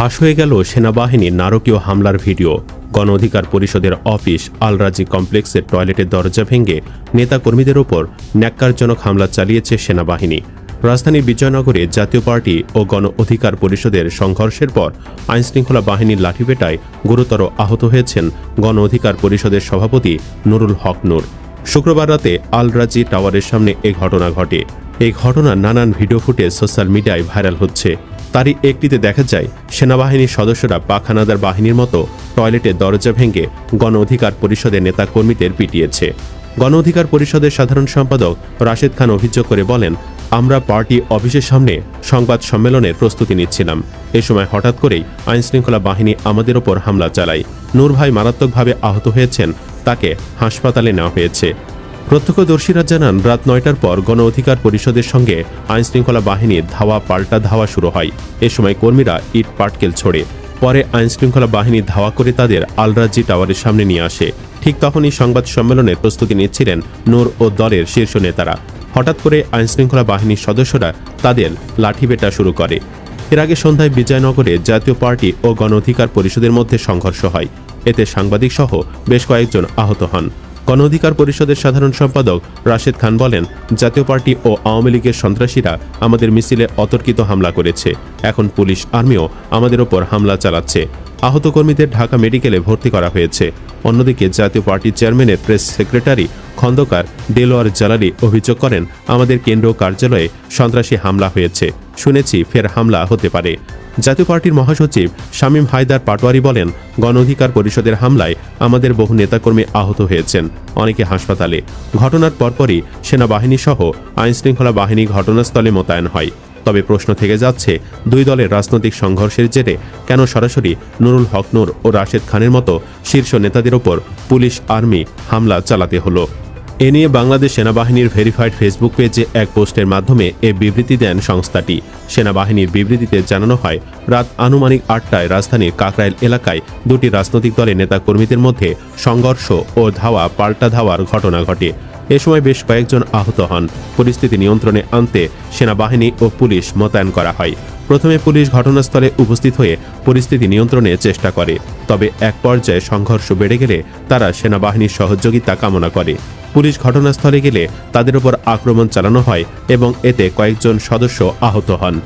ফাঁস হয়ে গেল সেনাবাহিনীর নারকীয় হামলার ভিডিও। গণ অধিকার পরিষদের অফিস আলরাজি কমপ্লেক্সের টয়লেটের দরজা ভেঙে নেতাকর্মীদের ওপর ন্যাক্কারজনক হামলা চালিয়েছে সেনাবাহিনী। রাজধানী বিজয়নগরে জাতীয় পার্টি ও গণ অধিকার পরিষদের সংঘর্ষের পর আইনশৃঙ্খলা বাহিনীর লাঠিপেটায় গুরুতর আহত হয়েছেন গণ অধিকার পরিষদের সভাপতি নুরুল হক নূর। শুক্রবার রাতে আলরাজি টাওয়ারের সামনে এ ঘটনা ঘটে। এই ঘটনার নানান ভিডিও ফুটেজ সোশ্যাল মিডিয়ায় ভাইরাল হচ্ছে। তারই একটিতে দেখা যায়, সেনাবাহিনীর সদস্যরা পাখানাদার বাহিনীর মতো টয়লেটের দরজা ভেঙে গণ অধিকার পরিষদের নেতা কর্মীদের পিটিয়েছে। গণ অধিকার পরিষদের সাধারণ সম্পাদক রাশেদ খান অভিযোগ করে বলেন, আমরা পার্টি অফিসের সামনে সংবাদ সম্মেলনের প্রস্তুতি নিচ্ছিলাম। এ সময় হঠাৎ করেই আইনশৃঙ্খলা বাহিনী আমাদের ওপর হামলা চালায়। নূর ভাই মারাত্মকভাবে আহত হয়েছেন, তাকে হাসপাতালে নেওয়া হয়েছে। প্রত্যক্ষদর্শীরা জানান, রাত নয়টার পর গণ অধিকার পরিষদের সঙ্গে আইনশৃঙ্খলা বাহিনীর ধাওয়া পাল্টা ধাওয়া শুরু হয়। এ সময় কর্মীরা ইট পাটকেল ছোড়ে। পরে আইনশৃঙ্খলা বাহিনী ধাওয়া করে তাদের আলরাজ্জি টাওয়ারের সামনে নিয়ে আসে। ঠিক তখনই সংবাদ সম্মেলনের প্রস্তুতি নিচ্ছিলেন নূর ও দলের শীর্ষ নেতারা। হঠাৎ করে আইনশৃঙ্খলা বাহিনীর সদস্যরা তাদের লাঠিপেটা শুরু করে। এর আগে সন্ধ্যায় বিজয়নগরে জাতীয় পার্টি ও গণ অধিকার পরিষদের মধ্যে সংঘর্ষ হয়। এতে সাংবাদিক সহ বেশ কয়েকজন আহত হন। গণ অধিকার পরিষদের সাধারণ সম্পাদক রাশেদ খান বলেন, জাতীয় পার্টি ও আওয়ামী লীগের সন্ত্রাসীরা আমাদের মিছিলে অতর্কিত হামলা করেছে। এখন পুলিশ, আর্মিও আমাদের ওপর হামলা চালাচ্ছে। আহত কর্মীদের ঢাকা মেডিকেলে ভর্তি করা হয়েছে। অন্যদিকে জাতীয় পার্টির চেয়ারম্যানের প্রেস সেক্রেটারি খন্দকার দেলোয়ার জালালি অভিযোগ করেন, আমাদের কেন্দ্রীয় কার্যালয়ে সন্ত্রাসী হামলা হয়েছে। শুনেছি ফের হামলা হতে পারে। জাতীয় পার্টির মহাসচিব শামীম হায়দার পাটোয়ারি বলেন গণ অধিকার পরিষদের হামলায় আমাদের বহু নেতাকর্মী আহত হয়েছেন, অনেকে হাসপাতালে। ঘটনার পরপরই সেনাবাহিনী সহ আইনশৃঙ্খলা বাহিনী ঘটনাস্থলে মোতায়েন হয়। তবে প্রশ্ন থেকে যাচ্ছে, দুই দলের রাজনৈতিক সংঘর্ষের জেরে কেন সরাসরি নুরুল হক নূর ও রাশেদ খানের মতো শীর্ষ নেতাদের ওপর পুলিশ, আর্মি হামলা চালাতে হলো? এ নিয়ে বাংলাদেশ সেনাবাহিনীর ভেরিফাইড ফেসবুক পেজে এক পোস্টের মাধ্যমে এ বিবৃতি দেন সংস্থাটি। সেনাবাহিনীর বিবৃতিতে জানানো হয়, রাত আনুমানিক আটটায় রাজধানীর কাকরাইল এলাকায় দুটি রাজনৈতিক দলের নেতা কর্মীদের মধ্যে সংঘর্ষ ও ধাওয়া পাল্টা ধাওয়ার ঘটনা ঘটে। এ সময় বেশ কয়েকজন আহত হন। পরিস্থিতি নিয়ন্ত্রণে আনতে সেনাবাহিনী ও পুলিশ মোতায়েন করা হয়। প্রথমে পুলিশ ঘটনাস্থলে উপস্থিত হয়ে পরিস্থিতি নিয়ন্ত্রণে চেষ্টা করে। তবে এক পর্যায়ে সংঘর্ষ বেড়ে গেলে তারা সেনাবাহিনীর সহযোগিতা কামনা করে। পুলিশ ঘটনাস্থলে গেলে তাদের উপর আক্রমণ চালানো হয় এবং এতে কয়েকজন সদস্য আহত হন।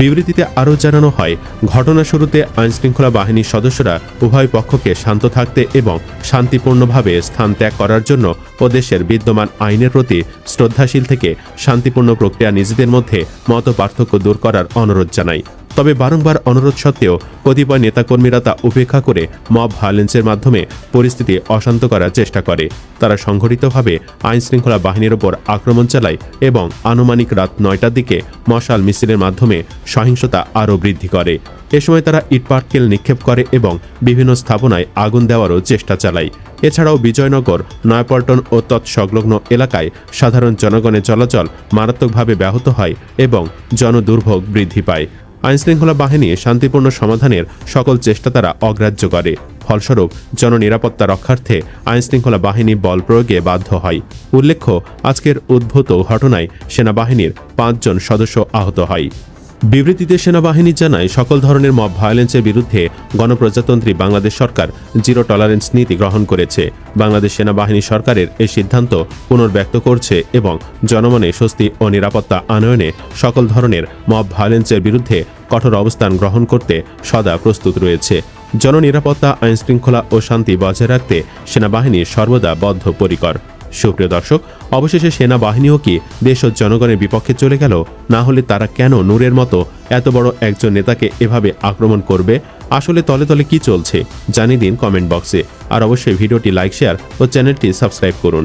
বিবৃতিতে আরও জানানো হয়, ঘটনা শুরুতে আইনশৃঙ্খলা বাহিনীর সদস্যরা উভয় পক্ষকে শান্ত থাকতে এবং শান্তিপূর্ণভাবে স্থান ত্যাগ করার জন্য ও দেশের বিদ্যমান আইনের প্রতি শ্রদ্ধাশীল থেকে শান্তিপূর্ণ প্রক্রিয়া নিজেদের মধ্যে মত পার্থক্য দূর করার অনুরোধ জানায়। তবে বারংবার অনুরোধ সত্ত্বেও কতিপয় নেতাকর্মীরা তা উপেক্ষা করে মব ভায়োলেন্সের মাধ্যমে পরিস্থিতি অশান্ত করার চেষ্টা করে। তারা সংঘটিতভাবে আইন শৃঙ্খলা বাহিনীর ওপর আক্রমণ চালায় এবং আনুমানিক রাত নয়টার দিকে মশাল মিছিলের মাধ্যমে সহিংসতা আরও বৃদ্ধি করে। এ সময় তারা ইটপাটকেল নিক্ষেপ করে এবং বিভিন্ন স্থাপনায় আগুন দেওয়ারও চেষ্টা চালায়। এছাড়াও বিজয়নগর, নয়াপল্টন ও তৎসংলগ্ন এলাকায় সাধারণ জনগণের চলাচল মারাত্মকভাবে ব্যাহত হয় এবং জনদুর্ভোগ বৃদ্ধি পায়। আইনশৃঙ্খলা বাহিনী শান্তিপূর্ণ সমাধানের সকল চেষ্টা তারা অগ্রাহ্য করে। ফলস্বরূপ, জননিরাপত্তা রক্ষার্থে আইনশৃঙ্খলা বাহিনী বল প্রয়োগে বাধ্য হয়। উল্লেখ্য, আজকের উদ্ভূত ঘটনায় সেনাবাহিনীর পাঁচজন সদস্য আহত হয়। বিবৃতিতে সেনাবাহিনী জানায়, সকল ধরনের মব ভায়োলেন্সের বিরুদ্ধে গণপ্রজাতন্ত্রী বাংলাদেশ সরকার জিরো টলারেন্স নীতি গ্রহণ করেছে। বাংলাদেশ সেনাবাহিনী সরকারের এই সিদ্ধান্ত পুনর্ব্যক্ত করছে এবং জনমনে স্বস্তি ও নিরাপত্তা আনয়নে সকল ধরনের মব ভায়োলেন্সের বিরুদ্ধে কঠোর অবস্থান গ্রহণ করতে সদা প্রস্তুত রয়েছে। জননিরাপত্তা, আইনশৃঙ্খলা ও শান্তি বজায় রাখতে সেনাবাহিনী সর্বদা বদ্ধপরিকর। সুপ্রিয় দর্শক, অবশেষে সেনাবাহিনীও কি দেশ ও জনগণের বিপক্ষে চলে গেল? না হলে তারা কেন নূরের মতো এত বড় একজন নেতাকে এভাবে আক্রমণ করবে? আসলে তলে তলে কি চলছে? জানিয়ে দিন কমেন্ট বক্সে। আর অবশ্যই ভিডিওটি লাইক, শেয়ার ও চ্যানেলটি সাবস্ক্রাইব করুন।